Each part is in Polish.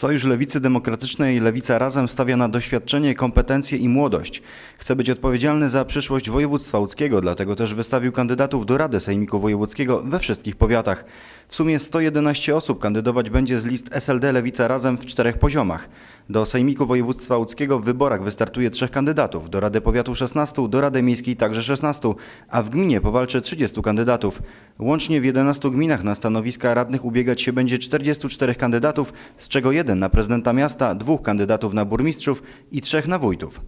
Sojusz Lewicy Demokratycznej Lewica Razem stawia na doświadczenie, kompetencje i młodość. Chce być odpowiedzialny za przyszłość województwa łódzkiego, dlatego też wystawił kandydatów do Rady Sejmiku Wojewódzkiego we wszystkich powiatach. W sumie 111 osób kandydować będzie z list SLD Lewica Razem w czterech poziomach. Do Sejmiku Województwa Łódzkiego w wyborach wystartuje trzech kandydatów, do Rady Powiatu 16, do Rady Miejskiej także 16, a w gminie powalczy 30 kandydatów. Łącznie w 11 gminach na stanowiska radnych ubiegać się będzie 44 kandydatów, z czego jeden na prezydenta miasta, dwóch kandydatów na burmistrzów i trzech na wójtów.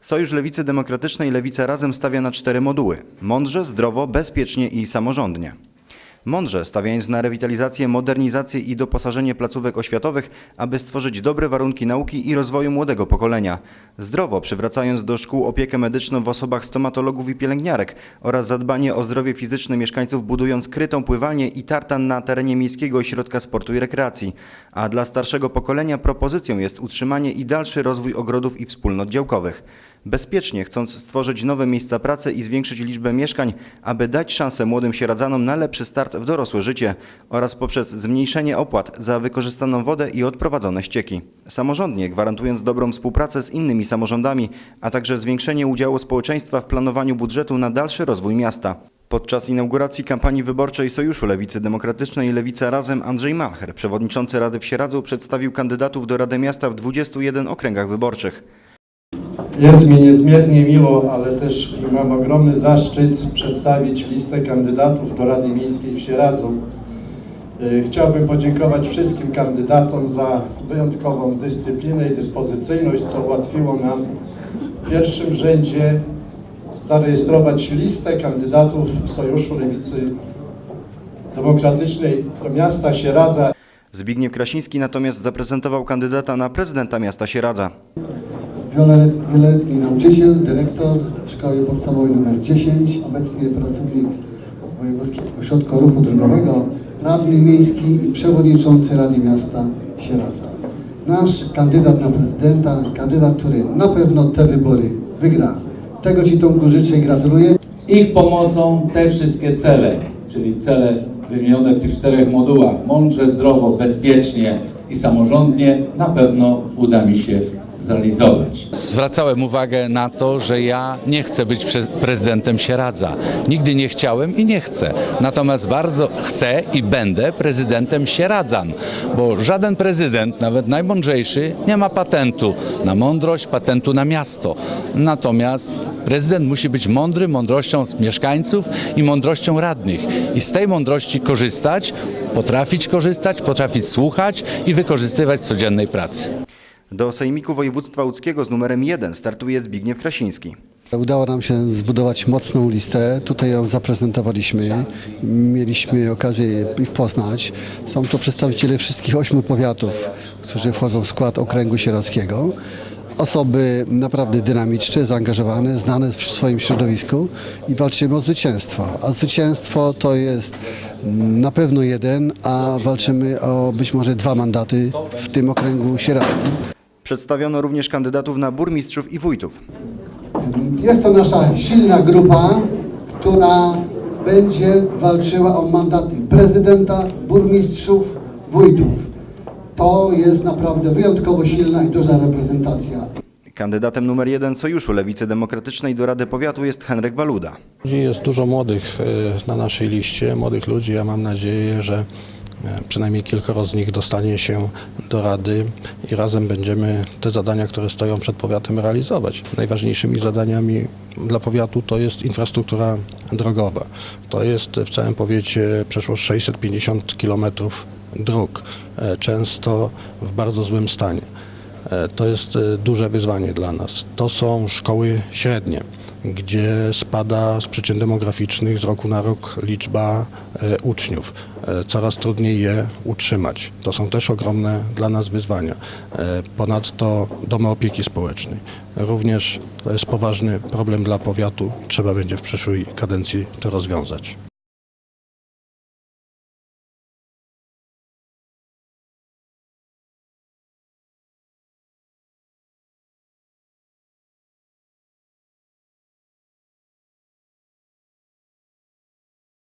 Sojusz Lewicy Demokratycznej Lewica Razem stawia na cztery moduły. Mądrze, zdrowo, bezpiecznie i samorządnie. Mądrze, stawiając na rewitalizację, modernizację i doposażenie placówek oświatowych, aby stworzyć dobre warunki nauki i rozwoju młodego pokolenia. Zdrowo, przywracając do szkół opiekę medyczną w osobach stomatologów i pielęgniarek oraz zadbanie o zdrowie fizyczne mieszkańców, budując krytą pływalnię i tartan na terenie Miejskiego Ośrodka Sportu i Rekreacji. A dla starszego pokolenia propozycją jest utrzymanie i dalszy rozwój ogrodów i wspólnot działkowych bezpiecznie, chcąc stworzyć nowe miejsca pracy i zwiększyć liczbę mieszkań, aby dać szansę młodym sieradzanom na lepszy start w dorosłe życie oraz poprzez zmniejszenie opłat za wykorzystaną wodę i odprowadzone ścieki. Samorządnie, gwarantując dobrą współpracę z innymi samorządami, a także zwiększenie udziału społeczeństwa w planowaniu budżetu na dalszy rozwój miasta. Podczas inauguracji kampanii wyborczej Sojuszu Lewicy Demokratycznej Lewica Razem Andrzej Malcher, przewodniczący Rady w Sieradzu, przedstawił kandydatów do Rady Miasta w 21 okręgach wyborczych. Jest mi niezmiernie miło, ale też mam ogromny zaszczyt przedstawić listę kandydatów do Rady Miejskiej w Sieradzu. Y, Chciałbym podziękować wszystkim kandydatom za wyjątkową dyscyplinę i dyspozycyjność, co ułatwiło nam w pierwszym rzędzie zarejestrować listę kandydatów Sojuszu Lewicy Demokratycznej do miasta Sieradza Zbigniew Krasiński natomiast zaprezentował kandydata na prezydenta miasta Sieradza. Wielolet- Wieloletni nauczyciel, dyrektor Szkoły Podstawowej nr 10, obecnie pracownik Wojewódzkiego Ośrodka Ruchu Drogowego, radny miejski i przewodniczący Rady Miasta Sieradza. Nasz kandydat na prezydenta, kandydat, który na pewno te wybory wygra. Tego Ci Tomku życzę i gratuluję. Z ich pomocą te wszystkie cele, czyli cele wymienione w tych czterech modułach, mądrze, zdrowo, bezpiecznie i samorządnie, na pewno uda mi się zrealizować. Zwracałem uwagę na to, że ja nie chcę być prezydentem Sieradza. Nigdy nie chciałem i nie chcę. Natomiast bardzo chcę i będę prezydentem Sieradzan, bo żaden prezydent, nawet najmądrzejszy, nie ma patentu na mądrość, patentu na miasto. Natomiast prezydent musi być mądry mądrością mieszkańców i mądrością radnych. I z tej mądrości korzystać, potrafić korzystać, potrafić słuchać i wykorzystywać w codziennej pracy. Do Sejmiku Województwa Łódzkiego z numerem 1 startuje Zbigniew Krasiński. Udało nam się zbudować mocną listę. Tutaj ją zaprezentowaliśmy. Mieliśmy okazję ich poznać. Są to przedstawiciele wszystkich ośmiu powiatów, którzy wchodzą w skład okręgu sieradzkiego. Osoby naprawdę dynamiczne, zaangażowane, znane w swoim środowisku i walczymy o zwycięstwo. A zwycięstwo to jest na pewno jeden, a walczymy o być może dwa mandaty w tym okręgu sieradzkim. Przedstawiono również kandydatów na burmistrzów i wójtów. Jest to nasza silna grupa, która będzie walczyła o mandaty prezydenta, burmistrzów, wójtów. To jest naprawdę wyjątkowo silna i duża reprezentacja. Kandydatem numer 1 Sojuszu Lewicy Demokratycznej do Rady Powiatu jest Henryk Waluda. Ludzi jest dużo młodych e, na naszej liście, młodych ludzi. Ja mam nadzieję, że przynajmniej kilkoro z nich dostanie się do Rady i razem będziemy te zadania, które stoją przed powiatem realizować. Najważniejszymi zadaniami dla powiatu to jest infrastruktura drogowa. To jest w całym powiecie przeszło 650 kilometrów dróg, e, często w bardzo złym stanie. E, To jest e, duże wyzwanie dla nas. To są szkoły średnie, gdzie spada z przyczyn demograficznych z roku na rok liczba e, uczniów. E, Coraz trudniej je utrzymać. To są też ogromne dla nas wyzwania. E, Ponadto domy opieki społecznej. Również to jest poważny problem dla powiatu. Trzeba będzie w przyszłej kadencji to rozwiązać.